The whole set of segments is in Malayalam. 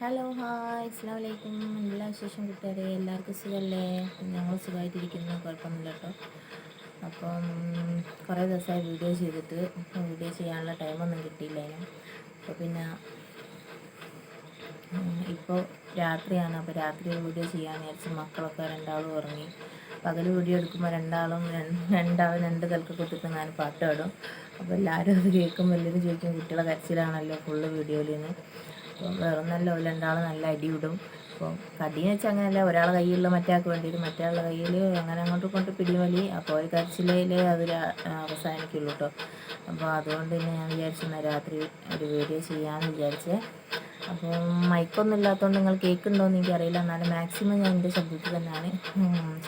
ഹലോ ഹായ് അസ്സാം വലൈക്കും എല്ലാ വിശേഷം കൂട്ടുകാരെ? എല്ലാവർക്കും സുഖമല്ലേ ഞങ്ങൾ സുഖമായിട്ടിരിക്കുന്നു. കുഴപ്പമൊന്നുമില്ല കേട്ടോ അപ്പം കുറേ ദിവസമായി വീഡിയോ ചെയ്തിട്ട് വീഡിയോ ചെയ്യാനുള്ള ടൈമൊന്നും കിട്ടിയില്ല അപ്പോൾ പിന്നെ ഇപ്പോൾ രാത്രിയാണ്. അപ്പോൾ രാത്രി വീഡിയോ ചെയ്യാൻ വിചാരിച്ച് മക്കളൊക്കെ രണ്ടാളും ഉറങ്ങി. പകൽ വീഡിയോ എടുക്കുമ്പോൾ രണ്ടാളും രണ്ടാളും രണ്ട് കൽക്ക് കുത്തിട്ട് ഞാൻ പാട്ട് പാടും. അപ്പോൾ എല്ലാവരും അത് കേൾക്കുമ്പോൾ എല്ലാവരും ചോദിക്കും കുട്ടികളെ കരച്ചിലാണല്ലോ ഫുള്ള് വീഡിയോയിൽ നിന്ന് അപ്പം വേറെ നല്ല രണ്ടാൾ നല്ല അടിയിടും. അപ്പം കടിയെന്ന് വെച്ചാൽ അങ്ങനെയല്ല ഒരാളെ കയ്യിലുള്ള മറ്റേയാൾക്ക് വേണ്ടിയിട്ട് മറ്റേ കയ്യിൽ അങ്ങനെ അങ്ങോട്ട് കൊണ്ട് പിടിവലി. അപ്പോൾ ഒരു കരച്ചിലേ അതിൽ അവസാനിക്കുള്ളൂ കേട്ടോ അപ്പോൾ അതുകൊണ്ട് തന്നെ ഞാൻ വിചാരിച്ചു രാത്രി ഒരു വീഡിയോ ചെയ്യാമെന്ന് വിചാരിച്ചേ. അപ്പോൾ മൈക്കൊന്നും ഇല്ലാത്തതുകൊണ്ട് നിങ്ങൾ കേൾക്കുന്നുണ്ടോ എന്ന് എനിക്കറിയില്ല. എന്നാലും മാക്സിമം ഞാൻ എന്റെ ശബ്ദത്തിൽ തന്നെയാണ്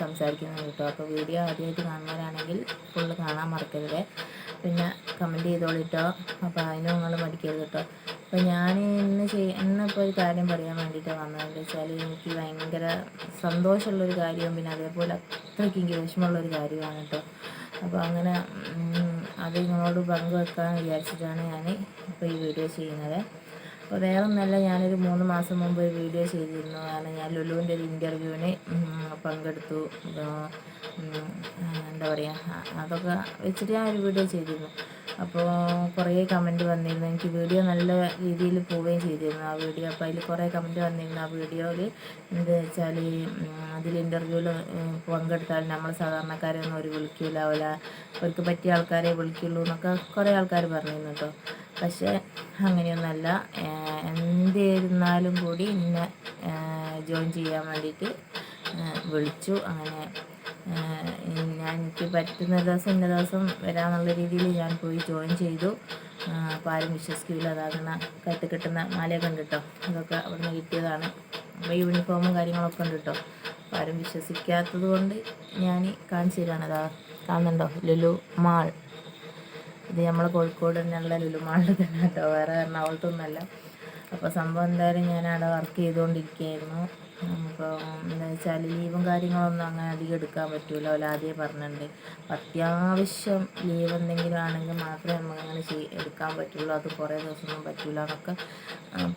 സംസാരിക്കുന്നത് കേട്ടോ. അപ്പോൾ വീഡിയോ ആദ്യമായിട്ട് കാണുന്നവരാണെങ്കിൽ ഫുള്ള് കാണാൻ മറക്കരുത്. പിന്നെ കമന്റ് ചെയ്തോളിട്ടോ അപ്പോൾ അതിനും നിങ്ങൾ മടിക്കരുത് കേട്ടോ അപ്പോൾ ഞാൻ ഇന്ന് ചെയ് ഇന്നിപ്പോൾ ഒരു കാര്യം പറയാൻ വേണ്ടിയിട്ട് വന്നതെന്ന് വെച്ചാൽ എനിക്ക് ഭയങ്കര സന്തോഷമുള്ളൊരു കാര്യവും പിന്നെ അതേപോലെ അത്രയ്ക്ക് എനിക്ക് വിഷമമുള്ളൊരു കാര്യമാണ് കേട്ടോ അപ്പോൾ അങ്ങനെ അത് നിങ്ങളോട് പങ്കുവെക്കാൻ വിചാരിച്ചിട്ടാണ് ഞാൻ ഇപ്പോൾ ഈ വീഡിയോ ചെയ്യുന്നത്. അപ്പോൾ വേറെ ഒന്നല്ല ഞാനൊരു മൂന്ന് മാസം മുമ്പ് ഒരു വീഡിയോ ചെയ്തിരുന്നു. കാരണം ഞാൻ ലുലുവിന്റെ ഒരു ഇന്റർവ്യൂവിന് പങ്കെടുത്തു. എന്താ പറയുക അതൊക്കെ വെച്ചിട്ട് ഞാൻ ഒരു വീഡിയോ ചെയ്തിരുന്നു. അപ്പോൾ കുറേ കമന്റ് വന്നിരുന്നു. എനിക്ക് വീഡിയോ നല്ല രീതിയിൽ പോവുകയും ചെയ്തിരുന്നു. ആ വീഡിയോ അപ്പോൾ അതിൽ കുറേ കമന്റ് വന്നിരുന്നു. ആ വീഡിയോയിൽ എന്താ വെച്ചാൽ അതിൽ ഇന്റർവ്യൂവിൽ പങ്കെടുത്താൽ നമ്മൾ സാധാരണക്കാരൊന്നും ഒരു വിളിക്കില്ല അവല അവർക്ക് പറ്റിയ ആൾക്കാരെ വിളിക്കുള്ളൂ എന്നൊക്കെ കുറേ ആൾക്കാർ പറഞ്ഞിരുന്നു കേട്ടോ പക്ഷേ അങ്ങനെയൊന്നല്ല. എന്തായിരുന്നാലും കൂടി ഇന്നെ ജോയിൻ ചെയ്യാൻ വേണ്ടിയിട്ട് വിളിച്ചു. അങ്ങനെ എനിക്ക് പറ്റുന്ന ദിവസം ഇന്ന ദിവസം വരാമെന്നുള്ള രീതിയിൽ ഞാൻ പോയി ജോയിൻ ചെയ്തു. അപ്പോൾ ആരും വിശ്വസിക്കില്ല അതാകുന്ന കത്ത് കിട്ടുന്ന മാലയൊക്കെ ഉണ്ട് അതൊക്കെ നിന്ന് കിട്ടിയതാണ്. അപ്പോൾ യൂണിഫോമും കാര്യങ്ങളൊക്കെ ഉണ്ട് കേട്ടോ അപ്പോൾ ആരും വിശ്വസിക്കാത്തത് കൊണ്ട് ഞാൻ കാണിച്ചു തരാണ്. അതാ കാണുന്നുണ്ടോ? ലുലു മാൾ. ഇത് നമ്മൾ കോഴിക്കോട് തന്നെയുള്ള ലുലു മാളിൽ തന്നെ കേട്ടോ വേറെ എറണാകുളത്തൊന്നുമല്ല. അപ്പോൾ സംഭവം എന്തായാലും ഞാൻ അവിടെ വർക്ക് ചെയ്തുകൊണ്ടിരിക്കുകയായിരുന്നു. അപ്പോൾ എന്താ ലീവും കാര്യങ്ങളൊന്നും അങ്ങനെ അധികം എടുക്കാൻ പറ്റില്ല അവർ ആദ്യമേ പറഞ്ഞിട്ടുണ്ട്. അത്യാവശ്യം ലീവ് എന്തെങ്കിലും ആണെങ്കിൽ മാത്രമേ നമുക്ക് അങ്ങനെ ചെയ് എടുക്കാൻ പറ്റുള്ളൂ. അത് കുറേ ദിവസമൊന്നും പറ്റില്ല എന്നൊക്കെ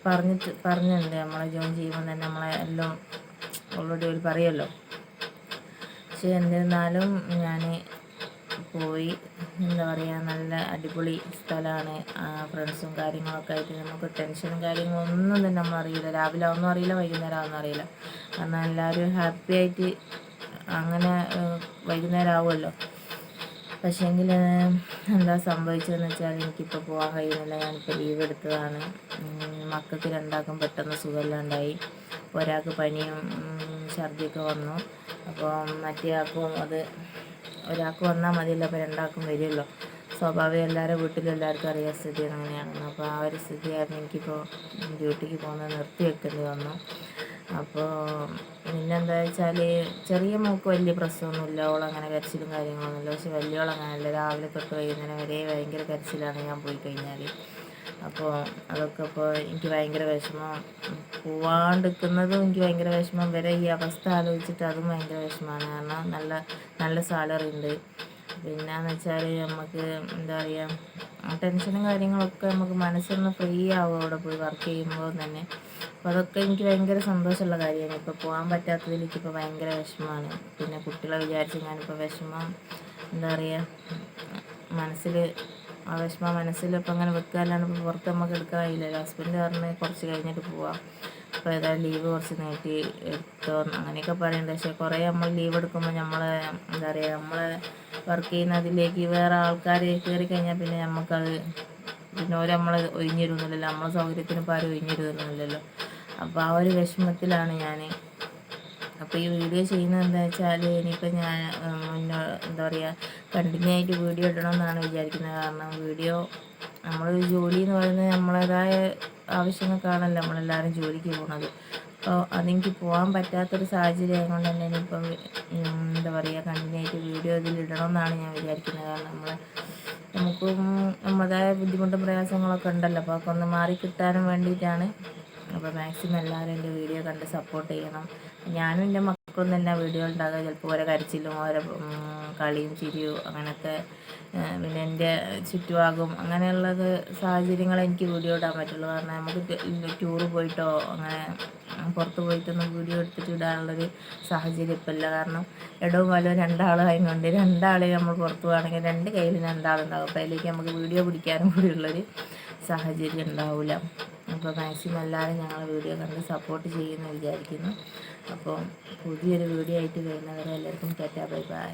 പറഞ്ഞിട്ട് പറഞ്ഞിട്ടുണ്ട്. നമ്മളെ ജോയിൻ ചെയ്യുമ്പോൾ തന്നെ നമ്മളെ എല്ലാം ഓൾറെഡി ഒരു പറയുമല്ലോ പക്ഷേ എന്നിരുന്നാലും ഞാൻ പോയി. എന്താ പറയുക നല്ല അടിപൊളി സ്ഥലമാണ് ഫ്രണ്ട്സും കാര്യങ്ങളൊക്കെ ആയിട്ട് നമുക്ക് ടെൻഷനും കാര്യങ്ങളൊന്നും തന്നെ നമ്മൾ അറിയില്ല. രാവിലെ ഒന്നും അറിയില്ല വൈകുന്നേരം ഒന്നും അറിയില്ല. കാരണം എല്ലാവരും ഹാപ്പി ആയിട്ട് അങ്ങനെ വൈകുന്നേരം ആവുമല്ലോ. പക്ഷേങ്കിൽ എന്താ സംഭവിച്ചതെന്ന് വെച്ചാൽ എനിക്കിപ്പോൾ പോകാൻ കഴിയുന്നില്ല. ഞാനിപ്പോൾ ലീവ് എടുത്തതാണ്. മക്കൾക്ക് രണ്ടാക്കും പെട്ടെന്ന് സുഖമില്ലാണ്ടായി. ഒരാൾക്ക് പനിയും ഛർദിയൊക്കെ വന്നു. അപ്പോൾ മറ്റേ ആൾക്കും അത് ഒരാൾക്ക് വന്നാൽ മതിയല്ലോ അപ്പോൾ രണ്ടാൾക്കും വരുമല്ലോ. സ്വാഭാവികം എല്ലാവരും വീട്ടിലും എല്ലാവർക്കും അറിയാൻ സ്ഥിതി അങ്ങനെയാണെന്ന്. അപ്പോൾ ആ ഒരു സ്ഥിതിയായിരുന്നു എനിക്കിപ്പോൾ ഡ്യൂട്ടിക്ക് പോകുന്നത് നിർത്തി വെക്കേണ്ടി വന്നു. അപ്പോൾ പിന്നെന്താ വെച്ചാൽ ചെറിയ മൂക്ക് വലിയ പ്രശ്നമൊന്നുമില്ല ഓളങ്ങനെ കരച്ചിലും കാര്യങ്ങളൊന്നുമില്ല. പക്ഷെ വലിയോളങ്ങനെയല്ല രാവിലെ തൊട്ട് വൈകുന്നേരം വരെ ഭയങ്കര കരച്ചിലാണ് ഞാൻ പോയി കഴിഞ്ഞാൽ. അപ്പോൾ അതൊക്കെ ഇപ്പോൾ എനിക്ക് ഭയങ്കര വിഷമം. പോവാണ്ടിരിക്കുന്നതും എനിക്ക് ഭയങ്കര വിഷമം. വരെ ഈ അവസ്ഥ ആലോചിച്ചിട്ട് അതും ഭയങ്കര വിഷമമാണ്. കാരണം നല്ല നല്ല സാലറി ഉണ്ട്. പിന്നെന്ന് വെച്ചാൽ നമുക്ക് എന്താ പറയുക ടെൻഷനും കാര്യങ്ങളൊക്കെ നമുക്ക് മനസ്സൊന്ന് ഫ്രീ ആവും അവിടെ പോയി വർക്ക് ചെയ്യുമ്പോൾ തന്നെ. അപ്പോൾ അതൊക്കെ എനിക്ക് ഭയങ്കര സന്തോഷമുള്ള കാര്യമാണ്. ഇപ്പോൾ പോകാൻ പറ്റാത്തതിൽ എനിക്കിപ്പോൾ ഭയങ്കര വിഷമമാണ്. പിന്നെ കുട്ടികളെ വിചാരിച്ച് ഞാനിപ്പോൾ വിഷമം എന്താ പറയുക മനസ്സിൽ ആ വിഷമം മനസ്സിലിപ്പോൾ അങ്ങനെ വെക്കാനാണ് ഇപ്പോൾ പുറത്ത് നമുക്ക് എടുക്കാൻ കഴിയില്ലല്ലോ. ഹസ്ബൻഡ് പറഞ്ഞ് കുറച്ച് കഴിഞ്ഞിട്ട് പോവാം. അപ്പോൾ ഏതായാലും ലീവ് കുറച്ച് നീട്ടി എടുത്തോ അങ്ങനെയൊക്കെ പറയുന്നുണ്ട് പക്ഷേ കുറേ നമ്മൾ ലീവ് എടുക്കുമ്പോൾ നമ്മളെ എന്താ പറയുക നമ്മളെ വർക്ക് ചെയ്യുന്നതിലേക്ക് വേറെ ആൾക്കാർ കയറി കഴിഞ്ഞാൽ പിന്നെ നമുക്കത് പിന്നെ ഓരോ നമ്മൾ ഒഴിഞ്ഞിരുന്നില്ലല്ലോ നമ്മളെ സൗകര്യത്തിന് ഇപ്പോൾ ആരും ഒഴിഞ്ഞിരുന്നില്ലല്ലോ അപ്പോൾ ആ ഒരു വിഷമത്തിലാണ് ഞാൻ അപ്പോൾ ഈ വീഡിയോ ചെയ്യുന്നത് എന്താ വെച്ചാൽ ഇനിയിപ്പോൾ ഞാൻ എന്താ പറയുക കണ്ടിന്യൂ ആയിട്ട് വീഡിയോ ഇടണമെന്നാണ് വിചാരിക്കുന്നത്. കാരണം വീഡിയോ നമ്മൾ ജോലി എന്ന് പറയുന്നത് നമ്മളേതായ ആവശ്യങ്ങൾക്കാണല്ലോ നമ്മളെല്ലാവരും ജോലിക്ക് പോകുന്നത് അപ്പോൾ അതെനിക്ക് പോകാൻ പറ്റാത്തൊരു സാഹചര്യം ആയതുകൊണ്ട് തന്നെ ഇനിയിപ്പം എന്താ പറയുക കണ്ടിന്യൂ ആയിട്ട് വീഡിയോ ഇതിൽ ഇടണമെന്നാണ് ഞാൻ വിചാരിക്കുന്നത്. കാരണം നമ്മൾ നമുക്കും നമ്മുടേതായ ബുദ്ധിമുട്ടും പ്രയാസങ്ങളൊക്കെ ഉണ്ടല്ലോ. അപ്പോൾ അതൊക്കെ ഒന്ന് മാറി കിട്ടാനും വേണ്ടിയിട്ടാണ് അപ്പോൾ മാക്സിമം എല്ലാവരും എന്റെ വീഡിയോ കണ്ട് സപ്പോർട്ട് ചെയ്യണം. ഞാനും എന്റെ മക്കളും തന്നെ വീഡിയോ ഉണ്ടാകുക ചിലപ്പോൾ ഓരോ കരച്ചിലും ഓരോ കളിയും ചിരിയും അങ്ങനത്തെ പിന്നെ എന്റെ ചുറ്റുഭാഗം അങ്ങനെയുള്ളത് സാഹചര്യങ്ങൾ എനിക്ക് വീഡിയോ ഇടാൻ പറ്റുള്ളൂ. കാരണം നമുക്ക് ടൂറ് പോയിട്ടോ അങ്ങനെ പുറത്ത് പോയിട്ടൊന്നും വീഡിയോ എടുത്തിട്ട് ഇടാനുള്ളൊരു സാഹചര്യം ഇപ്പം ഇല്ല. കാരണം ഇടവും വലവും രണ്ടാളായും കൊണ്ട് രണ്ടാളെ നമ്മൾ പുറത്ത് പോകുകയാണെങ്കിൽ രണ്ട് കയ്യിൽ രണ്ടാളുണ്ടാകും അപ്പോൾ അതിലേക്ക് നമുക്ക് വീഡിയോ പിടിക്കാനും കൂടിയുള്ളൊരു സാഹചര്യം ഉണ്ടാവില്ല അപ്പോൾ മാക്സിമം എല്ലാവരും ഞങ്ങളെ വീഡിയോ കണ്ട് സപ്പോർട്ട് ചെയ്യുമെന്ന് വിചാരിക്കുന്നു. അപ്പോൾ പുതിയൊരു വീഡിയോ ആയിട്ട് വരുന്നവരെ എല്ലാവർക്കും ടാറ്റാ ബൈ ബൈ